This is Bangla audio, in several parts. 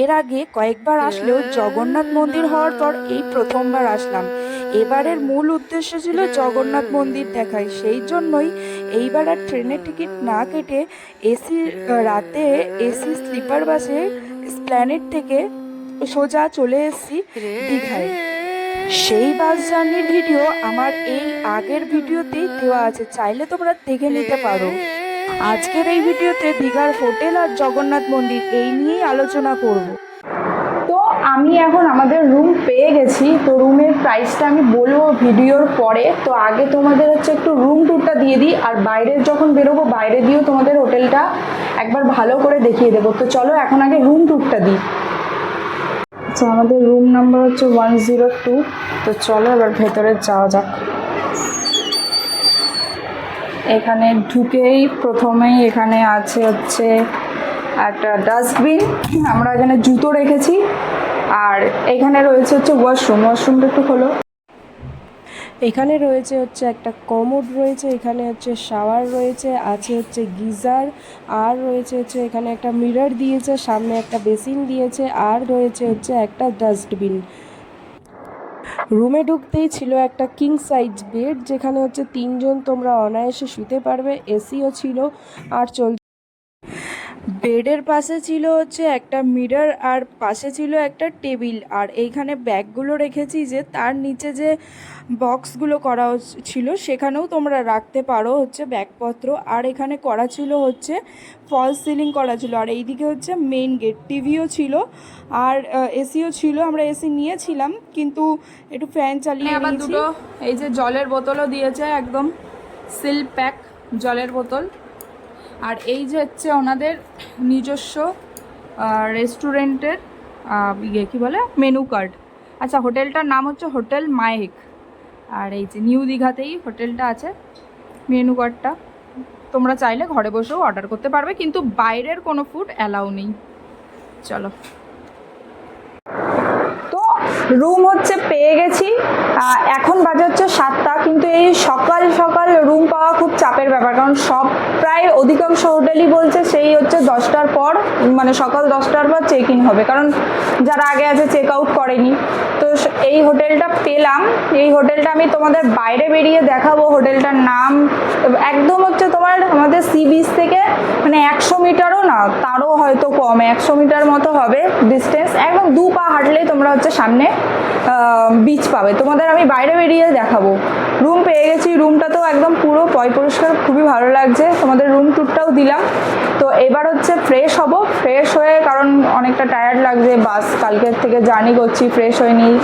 এর আগে কয়েকবার আসলেও জগন্নাথ মন্দির হওয়ার পর এই প্রথমবার আসলাম। এবারের মূল উদ্দেশ্য ছিল জগন্নাথ মন্দির দেখায় সেই জন্যই এইবার আর ট্রেনের টিকিট না কেটে এসি রাতে এসি স্লিপার বাসে স্প্ল্যানেট থেকে সোজা চলে এসেছি দীঘায়। সেই বাস জার্নির ভিডিও আমার এই আগের ভিডিওতেই দেওয়া আছে। চাইলে তোমরা দেখে নিতে পারো। আজকের এই ভিডিওতে দীঘার হোটেল আর জগন্নাথ মন্দির এই নিয়েই আলোচনা করব। তো আমি এখন আমাদের রুম পেয়ে গেছি। তো রুমের প্রাইসটা আমি বলব ভিডিওর পরে। তো আগে তোমাদের হচ্ছে একটু রুম ট্যুরটা দিয়ে দিই আর বাইরের যখন বেরোবো, বাইরে দিয়েও তোমাদের হোটেলটা একবার ভালো করে দেখিয়ে দেবো। তো চলো এখন আগে রুম ট্যুরটা দিই। আচ্ছা আমাদের রুম নাম্বার হচ্ছে ওয়ান জিরো টু তো চলো এবার ভেতরে যাওয়া যাক। এখানে ঢুকেই প্রথমেই এখানে আছে হচ্ছে একটা ডাস্টবিন আমরা এখানে জুতো রেখেছি। আর এখানে রয়েছে হচ্ছে ওয়াশরুম ওয়াশরুমটা একটু খোলো। এখানে রয়েছে হচ্ছে একটা কমোড রয়েছে। এখানে হচ্ছে শাওয়ার রয়েছে, আছে হচ্ছে গিজার, আর রয়েছে হচ্ছে এখানে একটা মিরর দিয়েছে, সামনে একটা বেসিন দিয়েছে, আর রয়েছে হচ্ছে একটা ডাস্টবিন রুমে ঢুকতেই ছিল একটা কিং সাইজ বেড যেখানে হচ্ছে তিনজন তোমরা অনায়াসে শুতে পারবে এসিও ছিল আর চল বেডের পাশে ছিল হচ্ছে একটা মিরর আর পাশে ছিল একটা টেবিল। আর এইখানে ব্যাগগুলো রেখেছি যে তার নিচে যে বক্সগুলো করা ছিল সেখানেও তোমরা রাখতে পারো হচ্ছে ব্যাগপত্র। আর এখানে করা ছিল হচ্ছে ফলস সিলিং করা ছিল। আর এইদিকে হচ্ছে মেইন গেট। টিভিও ছিল আর এসিও ছিল। আমরা এসি নিয়েছিলাম কিন্তু একটু ফ্যান চালিয়ে আবার দুটো এই যে জলের বোতলও দিয়েছে একদম সিল প্যাক জলের বোতল। আর এই যে হচ্ছে ওনাদের নিজস্ব রেস্টুরেন্টের ইয়ে কী বলে? মেনু কার্ড আচ্ছা হোটেলটার নাম হচ্ছে হোটেল মায়েক। আর এই যে নিউ দীঘাতেই হোটেলটা আছে মেনু কার্ডটা তোমরা চাইলে ঘরে বসেও অর্ডার করতে পারবে, কিন্তু বাইরের কোনো ফুড অ্যালাউ নেই। চলো। রুম হচ্ছে পেয়ে গেছি। এখন বাজে হচ্ছে সাতটা, কিন্তু এই সকাল সকাল রুম পাওয়া খুব চাপের ব্যাপার, কারণ সব প্রায় অধিকাংশ হোটেলই বলছে সেই হচ্ছে দশটার পর মানে সকাল দশটার পর চেক ইন হবে, কারণ যারা আগে আছে চেক আউট করেনি। তো এই হোটেলটা পেলাম। এই হোটেলটা আমি তোমাদের বাইরে বেরিয়ে দেখাবো হোটেলটার নাম। একদম হচ্ছে তোমার আমাদের সি বিচ থেকে মানে একশো মিটারও না, তারও হয়তো কম, একশো মিটার মতো হবে ডিস্টেন্স একদম দু পা হাঁটলেই তোমরা হচ্ছে সামনে বিচ পাবে। তোমাদের আমি বাইরে বেরিয়ে দেখাবো। রুম পেয়ে গেছি। রুমটা তো একদম পুরো পয় পরিষ্কার, খুবই ভালো লাগছে। তোমাদের রুম ট্যুরটাও দিলাম। তো এবার হচ্ছে ফ্রেশ হব। ফ্রেশ হয়ে, কারণ অনেকটা টায়ার্ড লাগছে। বাস কালকের থেকে জার্নি করছি ফ্রেশ হয়ে নিই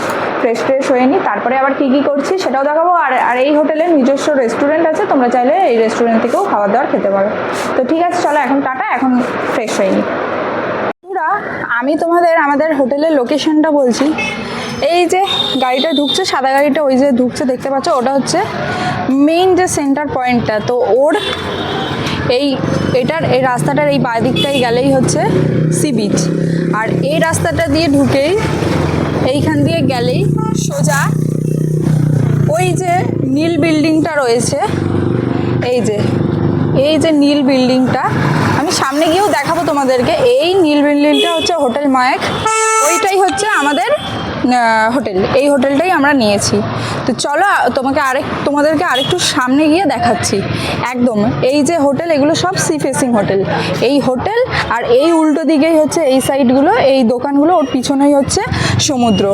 ফ্রেশ ফ্রেশ হয়ে নিই তারপরে আবার কী কী করছি সেটাও দেখাবো। আর আর এই হোটেলের নিজস্ব রেস্টুরেন্ট আছে। তোমরা চাইলে এই রেস্টুরেন্ট থেকেও খাবার দাবার খেতে পারো। তো ঠিক আছে, চলো এখন টাটা। এখন ফ্রেশ হয়ে নিই আমি তোমাদের আমাদের হোটেলের লোকেশনটা বলছি। এই যে গাড়িটা ঢুকছে, সাদা গাড়িটা ওই যে ঢুকছে, দেখতে পাচ্ছ? ওটা হচ্ছে মেইন যে সেন্টার পয়েন্টটা তো ওর এই এটার, এই রাস্তাটার এই বাঁ দিকটাই গেলেই হচ্ছে সি বিচ আর এই রাস্তাটা দিয়ে ঢুকেই এইখান দিয়ে গেলেই সোজা ওই যে নীল বিল্ডিংটা রয়েছে। এই যে এই যে নীল বিল্ডিংটা। আমি সামনে গিয়েও দেখাবো তোমাদেরকে। এই নীল বিল্ডিংটা হচ্ছে হোটেল মায়েক ওইটাই হচ্ছে আমাদের হোটেল। এই হোটেলটাই আমরা নিয়েছি। তো চলো তোমাকে আরেক, তোমাদেরকে আরেকটু সামনে গিয়ে দেখাচ্ছি। একদম, এই যে হোটেল, এগুলো সব সি ফেসিং হোটেল। এই হোটেল আর এই উল্টো দিকেই হচ্ছে এই সাইডগুলো, এই দোকানগুলো, ওর পিছনেই হচ্ছে সমুদ্র।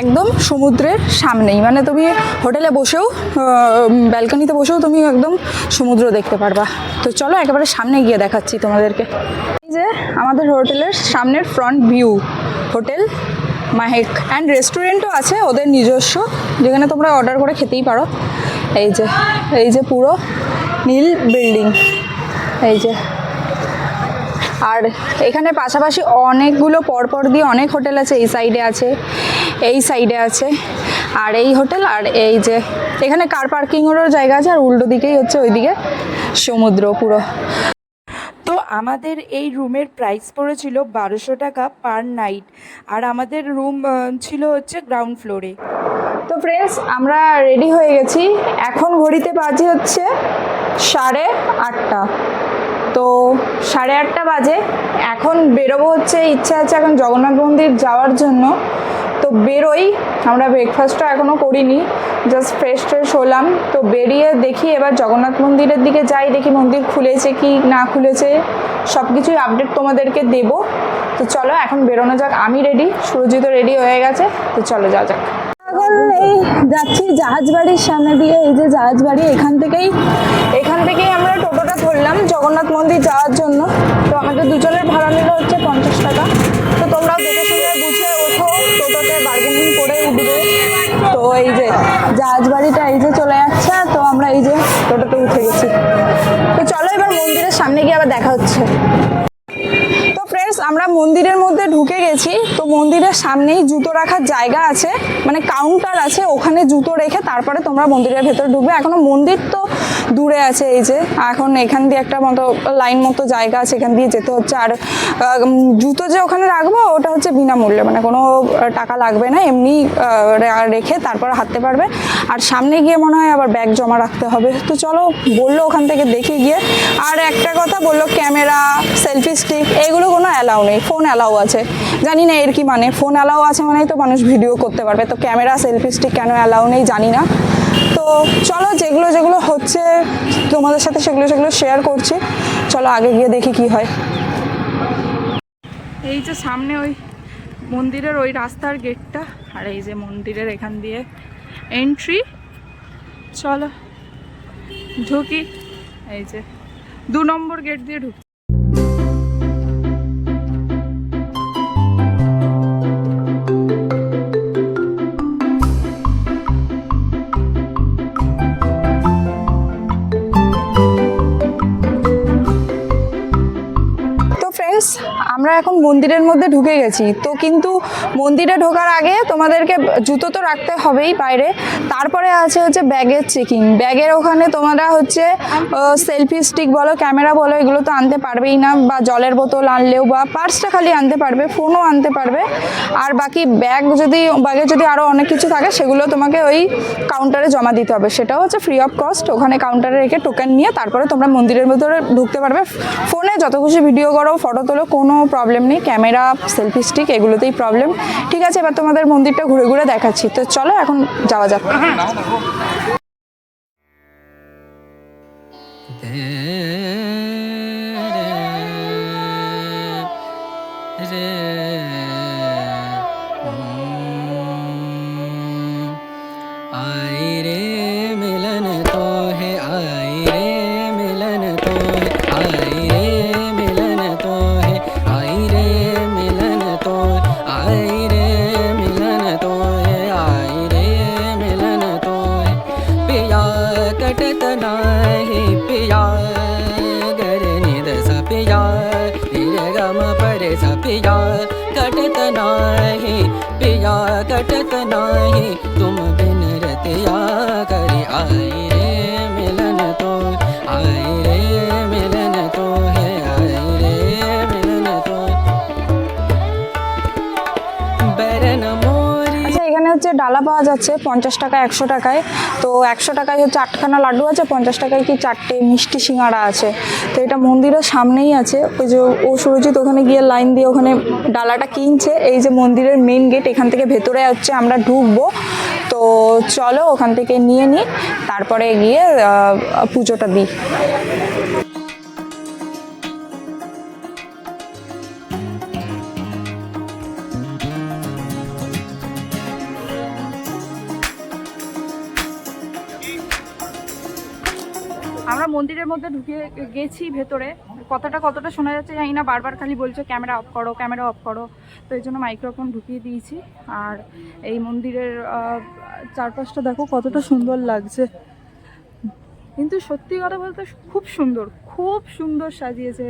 একদম সমুদ্রের সামনেই। মানে তুমি হোটেলে বসেও ব্যালকনিতে বসেও তুমি একদম সমুদ্র দেখতে পারবা। তো চলো, একেবারে সামনে গিয়ে দেখাচ্ছি তোমাদেরকে। এই যে আমাদের হোটেলের সামনের front view hotel Mahek and রেস্টুরেন্টও আছে, ওদের নিজস্ব, যেখানে তোমরা অর্ডার করে খেতেই পারো। এই যে এই যে পুরো নীল বিল্ডিং এই যে। আর এখানে পাশাপাশি অনেকগুলো পরপর দিয়ে অনেক হোটেল আছে, এই সাইডে আছে, এই সাইডে আছে, আর এই হোটেল আর এই যে, এখানে কার পার্কিংয়েরও জায়গা আছে, আর উল্টো দিকেই হচ্ছে ওইদিকে সমুদ্র পুরো। আমাদের এই রুমের প্রাইস পড়েছিল বারোশো টাকা পার নাইট আর আমাদের রুম ছিল হচ্ছে গ্রাউন্ড ফ্লোরে তো ফ্রেন্ডস আমরা রেডি হয়ে গেছি। এখন ঘড়িতে বাজে হচ্ছে সাড়ে আটটা। তো সাড়ে আটটা বাজে। এখন বেরোবো হচ্ছে, ইচ্ছা আছে এখন জগন্নাথ মন্দির যাওয়ার জন্য। তো বেরোই, আমরা ব্রেকফাস্টটা এখনও করিনি জাস্ট ফ্রেশ ট্রেশ হলাম, তো বেরিয়ে দেখি এবার জগন্নাথ মন্দিরের দিকে যাই, দেখি মন্দির খুলেছে কি না খুলেছে সব কিছুই আপডেট তোমাদেরকে দেবো। তো চলো এখন বেরোনো যাক, আমি রেডি সুরজিত রেডি হয়ে গেছে, তো চলো যাওয়া যাক। এই যাচ্ছি জাহাজ বাড়ির সামনে দিয়ে, এই যে জাহাজ বাড়ি এখান থেকেই এখান থেকেই আমরা টোটোটা ধরলাম জগন্নাথ মন্দির যাওয়ার জন্য। তো আমাদের দুজনের ভাড়া নিল হচ্ছে পঞ্চাশ টাকা। তো তোমরাও দেখে শুনে বুঝে ওঠো বার্গেনিং করে উঠবে। তো এই যে জাহাজ বাড়িটা এই যে চলে যাচ্ছে, তো আমরা এই যে টোটোতে উঠে গেছি। তো চলো এবার মন্দিরের সামনে গিয়ে আবার দেখা হচ্ছে। তো ফ্রেন্ডস আমরা মন্দিরের মধ্যে ঢুকে গেছি। তো মন্দিরের সামনেই জুতো রাখার জায়গা আছে মানে কাউন্টার আছে। ওখানে জুতো রেখে তারপরে তোমরা মন্দিরের ভেতরে ঢুকবে। এখনও মন্দির তো দূরে আছে এই যে। এখন এখান দিয়ে একটা মতো লাইন মতো জায়গা আছে, এখান দিয়ে যেতে হচ্ছে। আর জুতো যে ওখানে রাখব, ওটা হচ্ছে বিনামূল্যে। মানে কোনো টাকা লাগবে না, এমনি রেখে তারপর হাঁটতে পারবে। আর সামনে গিয়ে মনে হয় আবার ব্যাগ জমা রাখতে হবে। তো চলো, বলল ওখান থেকে দেখে গিয়ে। আর একটা কথা বলল ক্যামেরা সেলফি স্টিক এগুলো কোনো অ্যালাউ নেই। ফোন অ্যালাউ আছে। জানি না এর কি মানে। ফোন অ্যালাউ আছে মানেই তো মানুষ ভিডিও করতে পারবে। তো ক্যামেরা সেলফি স্টিক কেন অ্যালাউ নেই জানি না। তো চলো যেগুলো যেগুলো হচ্ছে, তোমাদের সাথে সেগুলো সেগুলো শেয়ার করছি। চলো আগে গিয়ে দেখি কি হয়। এই যে সামনে ওই মন্দিরের ওই রাস্তার গেটটা, আর এই যে মন্দিরের এখান দিয়ে এন্ট্রি চলো ঢুকি। এই যে দু নম্বর গেট দিয়ে ঢুকি। এখন মন্দিরের মধ্যে ঢুকে গেছি। তো কিন্তু মন্দিরে ঢোকার আগে তোমাদেরকে জুতো তো রাখতে হবেই বাইরে। তারপরে আছে হচ্ছে ব্যাগের চেকিং ব্যাগের ওখানে তোমরা হচ্ছে সেলফি স্টিক বলো ক্যামেরা বলো, এগুলো তো আনতে পারবেই না, বা জলের বোতল আনলেও বা পার্সটা খালি আনতে পারবে ফোনও আনতে পারবে। আর বাকি ব্যাগ যদি ব্যাগে যদি আরও অনেক কিছু থাকে, সেগুলো তোমাকে ওই কাউন্টারে জমা দিতে হবে। সেটাও হচ্ছে ফ্রি অফ কস্ট ওখানে কাউন্টারে রেখে টোকেন নিয়ে তারপরে তোমরা মন্দিরের ভেতরে ঢুকতে পারবে। ফোনে যত খুশি ভিডিও করো ফটো তোলো, কোনো প্রবলেম নেই ক্যামেরা সেলফি স্টিক এগুলোতেই প্রবলেম ঠিক আছে, এবার তোমাদের মন্দিরটা ঘুরে ঘুরে দেখাচ্ছি। তো চলো, এখন যাওয়া যাক। आई नाही तुम ডালা পাওয়া যাচ্ছে পঞ্চাশ টাকা, একশো টাকায়। তো একশো টাকায় হচ্ছে আটখানা লাড্ডু আছে, পঞ্চাশ টাকায় কি চারটে মিষ্টি সিঙ্গারা আছে? তো এটা মন্দিরের সামনেই আছে। ওই যে ও সুরজিৎ ওখানে গিয়ে লাইন দিয়ে ওখানে ডালাটা কিনছে। এই যে মন্দিরের মেন গেট, এখান থেকে ভেতরে হচ্ছে আমরা ঢুকবো। তো চলো ওখান থেকে নিয়ে নিই তারপরে গিয়ে পুজোটা দিই। মধ্যে ঢুকে গেছি ভেতরে। কথাটা কতটা শোনা যাচ্ছে জানি না, বারবার খালি বলছে, ক্যামেরা অফ করো, ক্যামেরা অফ করো। তো এই জন্য মাইক্রোফোন ঢুকিয়ে দিয়েছি। আর এই মন্দিরের চারপাশটা দেখো কতটা সুন্দর লাগছে। কিন্তু সত্যি কথা বলতে খুব সুন্দর খুব সুন্দর সাজিয়েছে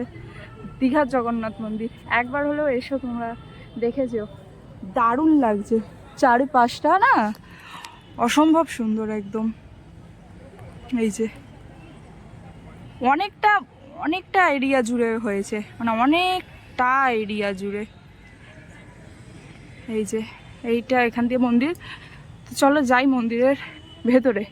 দীঘার জগন্নাথ মন্দির। একবার হলেও এসো তোমরা, দেখে যেও। দারুণ লাগছে। চারিপাশটা না অসম্ভব সুন্দর একদম। এই যে অনেকটা অনেকটা এরিয়া জুড়ে হয়েছে। মানে অনেকটা এরিয়া জুড়ে। এই যে, এইটা এখান দিয়ে মন্দির। চলো যাই মন্দিরের ভেতরে।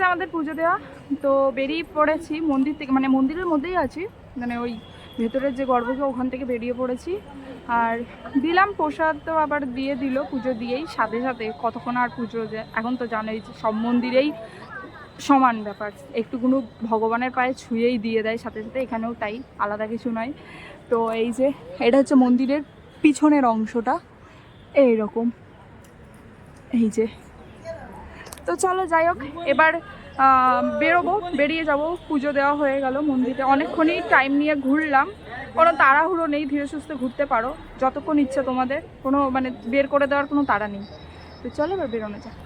গেছে আমাদের পুজো দেওয়া। তো বেরিয়ে পড়েছি মন্দির থেকে মানে মন্দিরের মধ্যেই আছি। মানে ওই ভেতরের যে গর্ভগৃহ, ওখান থেকে বেরিয়ে পড়েছি। আর দিলাম প্রসাদ তো আবার দিয়ে দিল, পুজো দিয়েই। সাথে সাথে কতক্ষণ আর পুজো এখন তো জানোই সব মন্দিরেই সমান ব্যাপার। একটুকুনো ভগবানের পায়ে ছুঁয়েই দিয়ে দেয়, সাথে সাথে এখানেও তাই, আলাদা কিছু নয়। তো এই যে, এটা হচ্ছে মন্দিরের পিছনের অংশটা, এইরকম। এই যে তো চলো যাই হোক, এবার বেরোবো, বেরিয়ে যাব। পুজো দেওয়া হয়ে গেল মন্দিরে। অনেকক্ষণই টাইম নিয়ে ঘুরলাম। কোনো তাড়াহুড়ো নেই, ধীরে সুস্থে ঘুরতে পারো। যতক্ষণ ইচ্ছে তোমাদের, কোনো মানে বের করে দেওয়ার কোনো তাড়া নেই। তো চলো এবার বেরোনো যাক।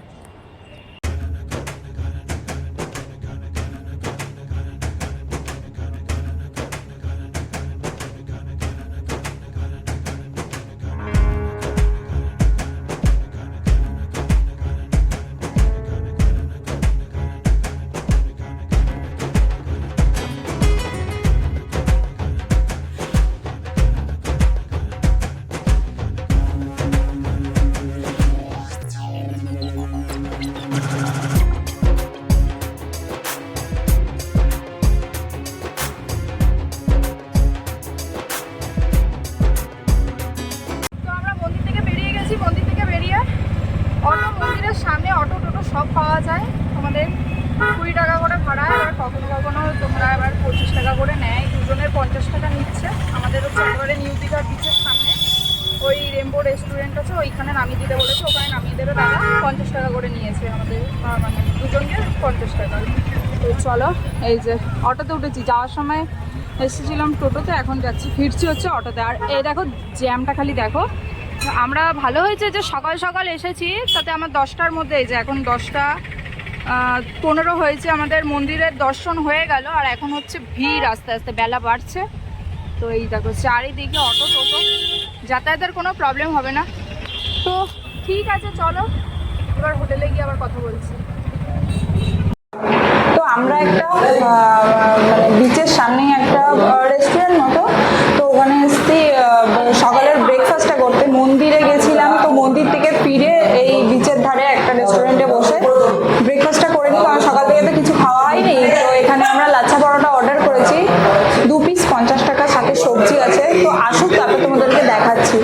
চলো, এই যে অটোতে উঠেছি। যাওয়ার সময় এসেছিলাম টোটোতে, এখন যাচ্ছি, ফিরছি হচ্ছে অটোতে। আর এই দেখো, জ্যামটা খালি দেখো। আমরা ভালো হয়েছে যে সকাল সকাল এসেছি, তাতে আমার দশটার মধ্যে এই যে এখন দশটা পনেরো হয়েছে। আমাদের মন্দিরের দর্শন হয়ে গেল, আর এখন হচ্ছে ভিড় আস্তে আস্তে, বেলা বাড়ছে। তো এই দেখো, চারিদিকে অটো, টোটো, যাতায়াতের কোনো প্রবলেম হবে না। তো ঠিক আছে, চলো। এবার হোটেলে গিয়ে আবার কথা বলছি। আমরা একটা মানে বিচের সামনেই একটা রেস্টুরেন্ট মতো। তো ওখানে এসছি সকালের ব্রেকফাস্টটা করতে। মন্দিরে গেছিলাম, তো মন্দির থেকে ফিরে এই বিচের ধারে একটা রেস্টুরেন্টে বসে ব্রেকফাস্টটা করে নিই কারণ সকাল থেকে তো কিছু খাওয়া হয়নি তো এখানে আমরা লাচ্ছা পরোটা অর্ডার করেছি দু পিস পঞ্চাশ টাকা সাথে সবজি আছে তো আসুক তারপর তোমাদেরকে দেখাচ্ছি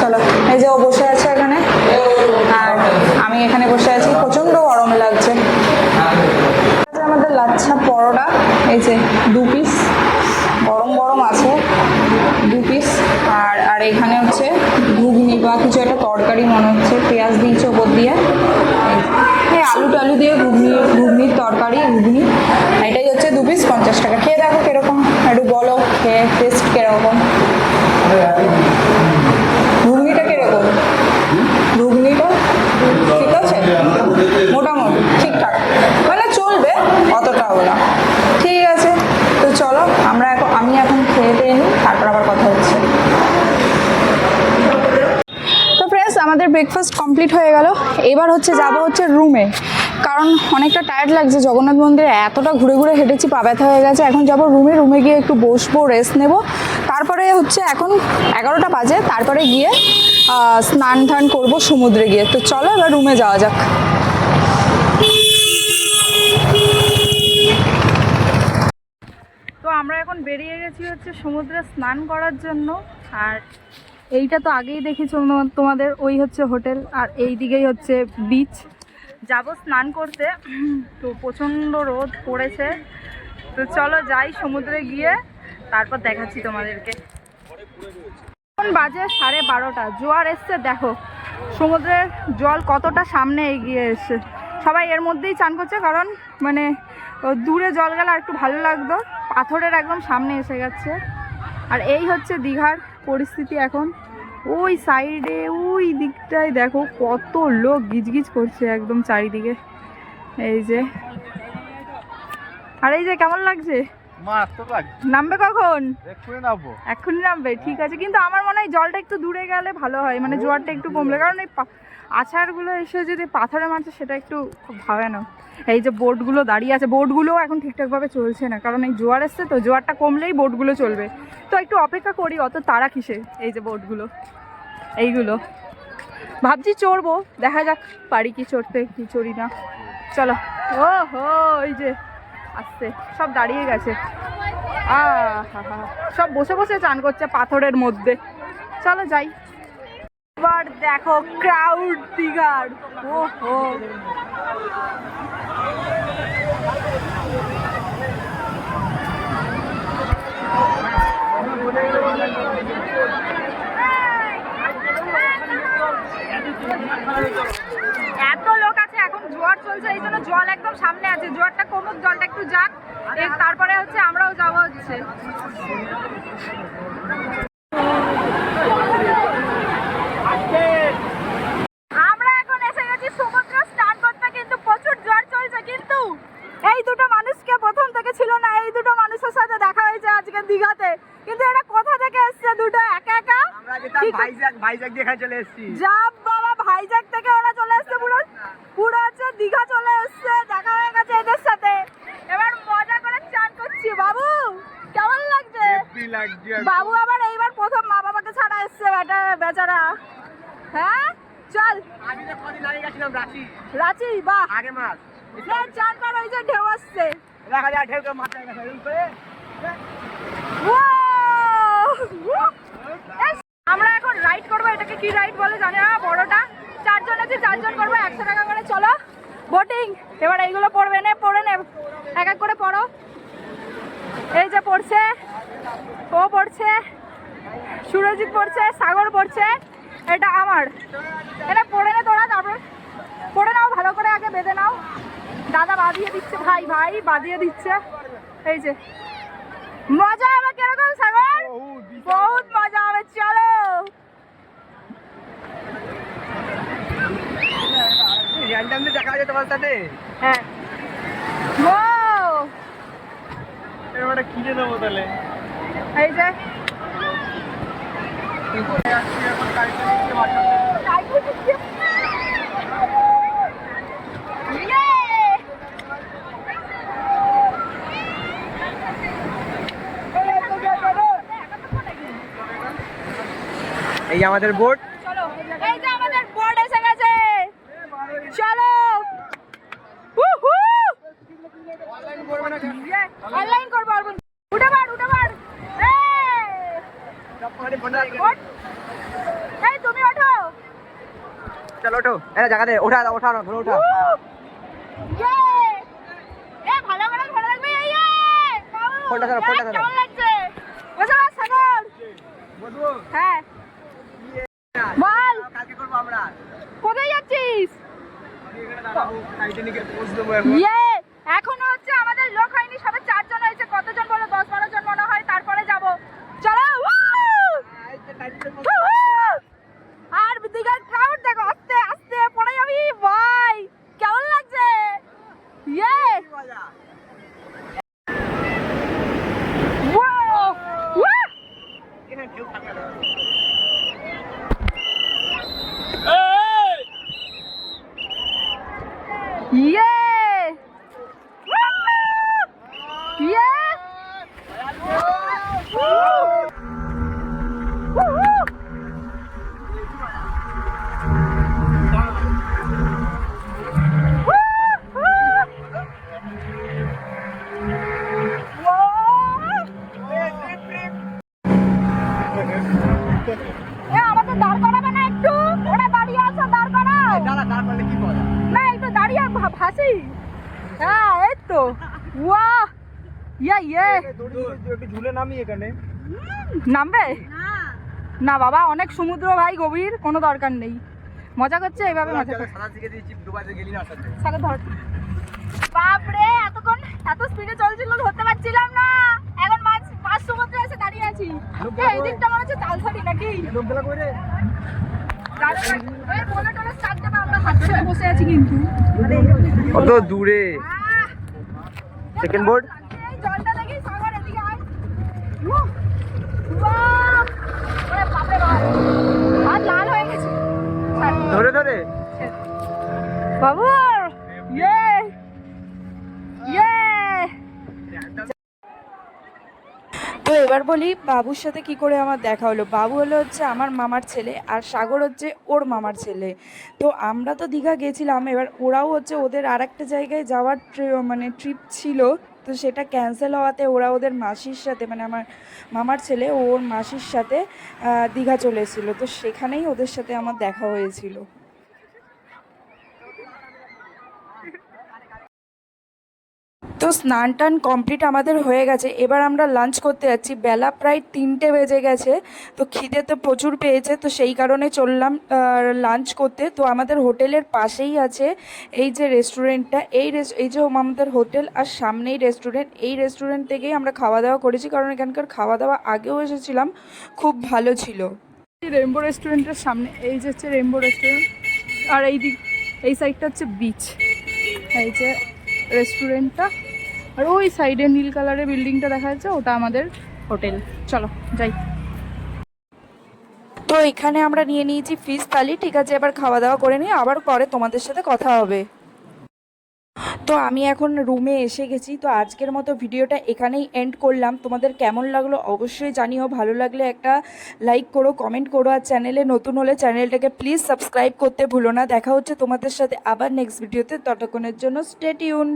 চলো এই যে ও বসে আছে এখানে আর আমি এখানে বসে আছি প্রচণ্ড গরম লাগছে আছে আমাদের লাচ্ছা পরোটা এই যে দু পিস গরম গরম আছে দু পিস আর আর এখানে হচ্ছে ঘুগনি বা কিছু একটা তরকারি মনে হচ্ছে পেঁয়াজ দিয়েছে ওপর দিয়ে হ্যাঁ আলু টালু দিয়ে ঘুগনি ঘুগনির তরকারি ঘুগনি এটাই হচ্ছে দু পিস পঞ্চাশ টাকা খেয়ে দেখো কীরকম একটু বলো খেয়ে টেস্ট কীরকম ঘুগনিটা কীরকম ঘুগনিটা ঠিক আছে মোটামুটি ঠিকঠাক মানে চলবে অতটাও না ঠিক আছে তো চলো আমরা এখন আমি এখন খেয়ে দিয়ে নিই তারপর আবার কথা হচ্ছে তো ফ্রেন্ডস আমাদের ব্রেকফাস্ট কমপ্লিট হয়ে গেল। এবার হচ্ছে যাব হচ্ছে রুমে কারণ অনেকটা টায়ার্ড লাগছে। জগন্নাথ মন্দিরে এতটা ঘুরে ঘুরে হেঁটেছি, পা ব্যথা হয়ে গেছে। এখন যাব রুমে রুমে গিয়ে একটু বসবো রেস্ট নেব। তারপরে হচ্ছে এখন এগারোটা বাজে। তারপরে গিয়ে স্নান টান করব সমুদ্রে গিয়ে। তো চলো এবার রুমে যাওয়া যাক। তো আমরা এখন বেরিয়ে গেছি হচ্ছে সমুদ্রে স্নান করার জন্য। আর এইটা তো আগেই দেখেছ তোমা- তোমাদের, ওই হচ্ছে হোটেল আর এই দিকেই হচ্ছে বিচ যাব স্নান করতে, তো প্রচণ্ড রোদ পড়েছে। তো চলো যাই সমুদ্রে গিয়ে, তারপর দেখাচ্ছি তোমাদেরকে। এখন বাজে সাড়ে বারোটা, জোয়ার এসছে, দেখো। সমুদ্রের জল কতটা সামনে এগিয়ে এসছে। সবাই এর মধ্যেই চান করছে, কারণ মানে দূরে জল গেলে আর একটু ভালো লাগতো। পাথরের একদম সামনে এসে গেছে। আর এই হচ্ছে দীঘার পরিস্থিতি এখন ওই সাইডে ওই দিকটায় দেখো কত লোক গিজগিজ করছে একদম চারিদিকে। এই যে। আর এই যে কেমন লাগছে? নামবে কখন? এক্ষুনি এক্ষুনি নামবে ঠিক আছে। কিন্তু আমার মনে হয় জলটা একটু দূরে গেলে ভালো হয় মানে জোয়ারটা একটু কমলে। কারণ এই আছাড়গুলো এসে যদি পাথরে মারছে সেটা একটু খুব ভয়ানক এই যে বোটগুলো দাঁড়িয়ে আছে, বোটগুলোও এখন ঠিকঠাকভাবে চলছে না, কারণ এই জোয়ার এসছে তো, জোয়ারটা কমলেই বোটগুলো চলবে। তো একটু অপেক্ষা করি, অত তারা কিসে, এই যে বোটগুলো, এইগুলো। ভাবছি চড়বো, দেখা যাক পারি কি চড়তে, কি চড়ি না। চলো। ও হো এই যে আসছে, সব দাঁড়িয়ে গেছে। আহা হা হা সব বসে বসে চান করছে পাথরের মধ্যে। চলো যাই। দেখো ক্রাউড দিঘার হো এত লোক আছে, এখন জোয়ার চলছে, এই জন্য জল একদম সামনে আছে। জোয়ারটা কমুক, জলটা একটু যাক। তারপরে হচ্ছে আমরাও যাব হচ্ছে আমরা এখন এসে গেছি সমুদ্র স্নান করতে কিন্তু প্রচুর জোয়ার চলছে কিন্তু এই দুটো মানুষকে প্রথম থেকে ছিল না এই দুটো মানুষের সাথে দেখা হয়েছে আজকে দীঘাতে। কিন্তু এরা কোথা থেকে এসছে দুটো? একা একা? আমরা যেতাম চলে এসেছি। যা বাবা থেকে ওরা চলে এসছে পুরো পুরো হচ্ছে দীঘা চলে এসছে দেখা হয়ে গেছে এদের সাথে। এবার মজা করে চান করছি। বাবু কেমন লাগছে? বাবু আবার এইবার প্রথম মা বাবাকে ছাড়া এসছে বেটা বেচারা। হ্যাঁ? চল। আমি তো কদিন আগে গেছিলাম রাঁচি। রাঁচি? বাহ। আগে মাস। চান কর ওই যে ঢেউ আসছে। দেখা যায় মাথায় আমরা এখন রাইড করব এটাকে কি রাইড বলে জানি না বড়টা। চারজন আছে চারজন করব একশো টাকা করে চলো। বোটিং এবার এইগুলো পড়বে নে পড়ে নে এক এক করে পড়ো। এই যে পড়ছে ও পড়ছে সুরজিৎ পড়ছে সাগর পড়ছে এটা আমার। এটা পড়ে নে তোরা তারপর পড়ে নাও ভালো করে আগে বেঁধে নাও। দাদা বাঁধিয়ে দিচ্ছে, ভাই ভাই, বাঁধিয়ে দিচ্ছে। এই যে। মজা হবে কীরকম, সাগর? বহুত মজা হবে, চলো। র্যান্ডাম দেখা যায় তোমার সাথে হ্যাঁ। এরকম কিনে নেব তাহলে এই যে! এই আমাদের বোট এই যে আমাদের বোর্ড এসে গেছে চলো অনলাইন করব অর্পণ উঠে পার উঠে পার এই! তুমি ওঠো চলো ওঠো এটা জায়গা দে ওঠা ওঠা না ওঠা উহ! ইয়ে! ভালো করে এই! ফোনটা ধরো, ফোনটা ধরো। কেমন লাগছে? বসে সাগর। হ্যাঁ বল কালকে করব আমরা কোথায় যাচ্ছিস? ইয়ে এখনও হচ্ছে আমাদের লোক হয়নি, সবে চারজন হয়েছে, কতজন বলো? দশ বারো জন মনে হয়, তারপরে যাব। চলো! আর দীঘার ক্রাউড দেখো, আস্তে আস্তে, পড়ে যাবি ভাই কেমন লাগছে? ইয়ে Wow! Wow! Yeah! Yeah! আমাদের দাঁড় করাবে না একটু ওরা দাঁড়িয়ে আছে দাঁড় করাও দাঁড়া দাঁড় করলে কি বলা না একটু দাঁড়িয়ে ভা- ভাসি হ্যাঁ এই তো ওয়াহ ইয়া। ঝুলে নামি এখানে নামবে? না বাবা অনেক সমুদ্র ভাই গভীর কোনো দরকার নেই। মজা করছে এইভাবে মজা ধর। বাপরে এতক্ষণ এত স্পিডে চলছিল ধরতে পারছিলাম না। এখন মাছ মাছ সমুদ্রে এসে দাঁড়িয়ে আছি। এই দিকটা মনে হচ্ছে তালসারি নাকি? বসে আছি কিন্তু। কত দূরে? আহ! Second board? এই জলটা দেখি সাগর এদিকে আয় উহ! বাহ! ওরে বাপরে বাপ হাত লাল হয়ে গেছে ছাড়। ধরে ধরে। বাবু! এবার বলি বাবুর সাথে কি করে আমার দেখা হলো? বাবু হলো হচ্ছে আমার মামার ছেলে আর সাগর হচ্ছে ওর মামার ছেলে। তো আমরা তো দীঘা গেছিলাম, এবার ওরাও হচ্ছে ওদের আর একটা জায়গায় যাওয়ার মানে ট্রিপ ছিল। তো সেটা ক্যান্সেল হওয়াতে ওরা ওদের মাসির সাথে মানে আমার মামার ছেলে ওর মাসির সাথে দীঘা চলে এসেছিল। তো সেখানেই ওদের সাথে আমার দেখা হয়েছিল। তো স্নান টান কমপ্লিট আমাদের হয়ে গেছে। এবার আমরা লাঞ্চ করতে যাচ্ছি। বেলা প্রায় তিনটে বেজে গেছে। তো খিদে তো প্রচুর পেয়েছে। তো সেই কারণে চললাম লাঞ্চ করতে। তো আমাদের হোটেলের পাশেই আছে এই যে রেস্টুরেন্টটা এই এই যে আমাদের হোটেল আর সামনেই রেস্টুরেন্ট এই রেস্টুরেন্ট থেকেই আমরা খাওয়া দাওয়া করেছি। কারণ এখানকার খাওয়া দাওয়া আগেও এসেছিলাম। খুব ভালো ছিল। রেমবো রেস্টুরেন্টের সামনে, এই যে হচ্ছে রেমবো রেস্টুরেন্ট আর এই দিক এই সাইডটা হচ্ছে বিচ এই যে রেস্টুরেন্টটা আর ওই সাইডে নীল কালারের বিল্ডিংটা দেখা যাচ্ছে, ওটা আমাদের হোটেল। চলো, যাই। তো এখানে আমরা নিয়ে নিয়েছি ফিশ থালি, ঠিক আছে, এবার খাওয়া দাওয়া করে নিই আবার পরে তোমাদের সাথে কথা হবে। তো আমি এখন রুমে এসে গেছি, তো আজকের মতো ভিডিওটা এখানেই এন্ড করলাম। তোমাদের কেমন লাগল অবশ্যই জানিও, ভালো লাগলে একটা লাইক করো কমেন্ট করো, আর চ্যানেলে নতুন হলে চ্যানেলটাকে প্লিজ সাবস্ক্রাইব করতে ভুলো না। দেখা হচ্ছে তোমাদের সাথে আবার নেক্সট ভিডিওতে ততক্ষণের জন্য স্টে টিউন